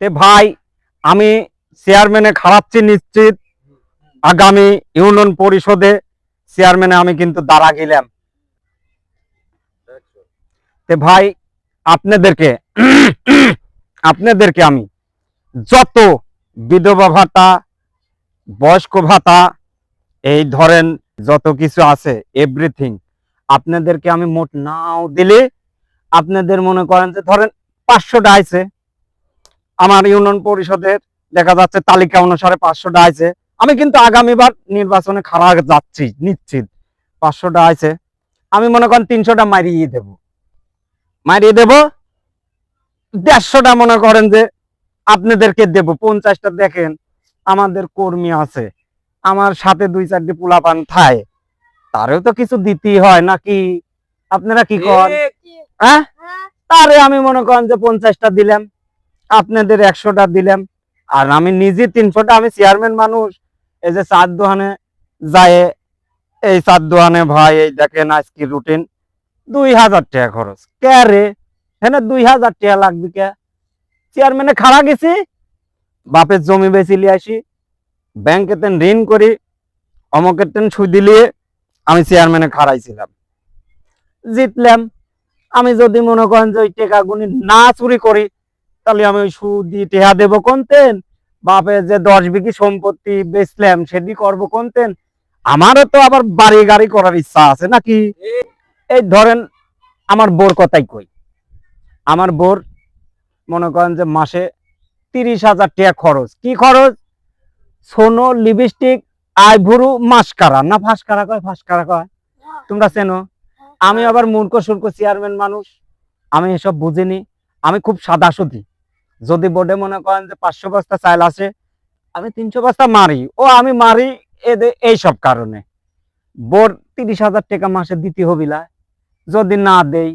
তে ভাই, আমি চেয়ারম্যানে খারাপছি নিশ্চিত। আগামী ইউনিয়ন পরিষদে চেয়ারম্যানে আমি কিন্তু দাঁড়া গেলাম। তে ভাই, আপনাদেরকে আপনাদেরকে আমি যত বিধবা ভাতা, বয়স্ক ভাতা, এই ধরেন যত কিছু আছে এভরিথিং আপনাদেরকে আমি মোট নাও দিলে আপনাদের মনে করেন যে ধরেন পাঁচশোটা আছে আমার ইউনিয়ন পরিষদের দেখা যাচ্ছে তালিকা অনুসারে পাঁচশোটা আছে আমি কিন্তু আগামীবার নির্বাচনে খারাপ যাচ্ছি নিশ্চিত। পাঁচশোটা আছে আমি মনে করেন তিনশোটা মারিয়ে দেব। মারিয়ে দেব? দেড়শোটা মনে করেন যে আপনাদেরকে দেব। পঞ্চাশটা দেখেন আমাদের কর্মী আছে। আমার সাথে দুই চারটি পোলাপান থায়। তারেও তো কিছু দিতেই হয় নাকি? আপনারা কি করেন হ্যাঁ। তারে আমি মনে করেন যে পঞ্চাশটা দিলাম। আপনাদের একশোটা দিলাম। আর আমি নিজে তিনশোটা, আমি চেয়ারম্যান মানুষ। এই যে চার দোকানে যায়, এই চার দোকানে ভাই, এই দেখেন আজকে রুটিন দুই হাজার টাকা খরচ। কে রে? হ্যাঁ দুই হাজার টাকা লাগবে কে? চেয়ারম্যানে খাড়া গেছি। বাপের জমি বেশি লিয়ে আসি। ব্যাংকে তেন ঋণ করি। অমকের তেন সুদি লিয়ে আমি চেয়ারম্যানে খাড়াইছিলাম। জিতলাম। আমি যদি মনে করেন যে ওই টেকা গুনি না চুরি করি তাহলে আমি ওই সুদি টেহা দেবো কোনতেন? বাপের যে দশ বিঘি সম্পত্তি বেচলাম, সেটি করব কোনতেন? আমারও তো আবার বাড়ি গাড়ি করার ইচ্ছা আছে নাকি? এই ধরেন, আমার বোর কথাই কই। আমার বোর মনে করেন যে মাসে তিরিশ হাজার টাকা খরচ। কি খরচ? সোনো, লিপস্টিক, আইভুরু, মাস্কারা। না ফাঁস ফাঁসকারা কয় ফাঁসকারা কয়? তোমরা চেনো? আমি আবার মূর্খ সুর্খ চেয়ারম্যান মানুষ। আমি এসব বুঝিনি। আমি খুব সাদা সুদি যদি বোর্ডে মনে করেন যে পাঁচশো বস্তা চাল আছে, আমি তিনশো বস্তা মারি। ও আমি মারি এদের এইসব কারণে। বোর্ড তিরিশ হাজার টাকা মাসে দিতে হবিলা যদি না দেই,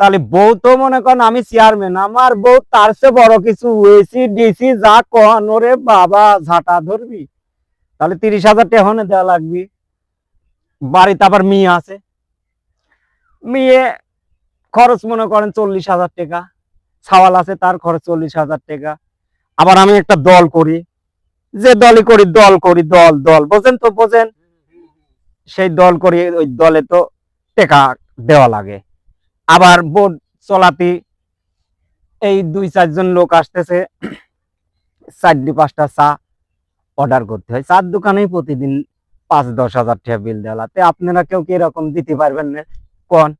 তাহলে বউ তো মনে করেন আমি চেয়ারম্যান আমার বউ তার চেয়ে বড় কিছু এসি ডিসি যা কন ওরে বাবা, ঝাঁটা ধরবি। তাহলে তিরিশ হাজার টাকা হনে দেওয়া লাগবে। বাড়িতে আবার মেয়ে আছে। মেয়ে খরচ মনে করেন চল্লিশ হাজার টাকা। ছাওয়াল আছে, তার খরচ চল্লিশ হাজার টাকা। আবার আমি একটা দল করি। যে দলই করি, দল করি, দল দল। বোঝেন তো, বোঝেন? সেই দল করি, ওই দলে তো টাকা দেওয়া লাগে। আবার বোর্ড চলাতি এই দুই, চারজন লোক আসতেছে। চারটি, পাঁচটা চা অর্ডার করতে হয়। চার দোকানেই প্রতিদিন পাঁচ, দশ হাজার টাকা বিল দেওয়া লাগে। আপনারা কেউ কি এরকম দিতে পারবেন না? কোন?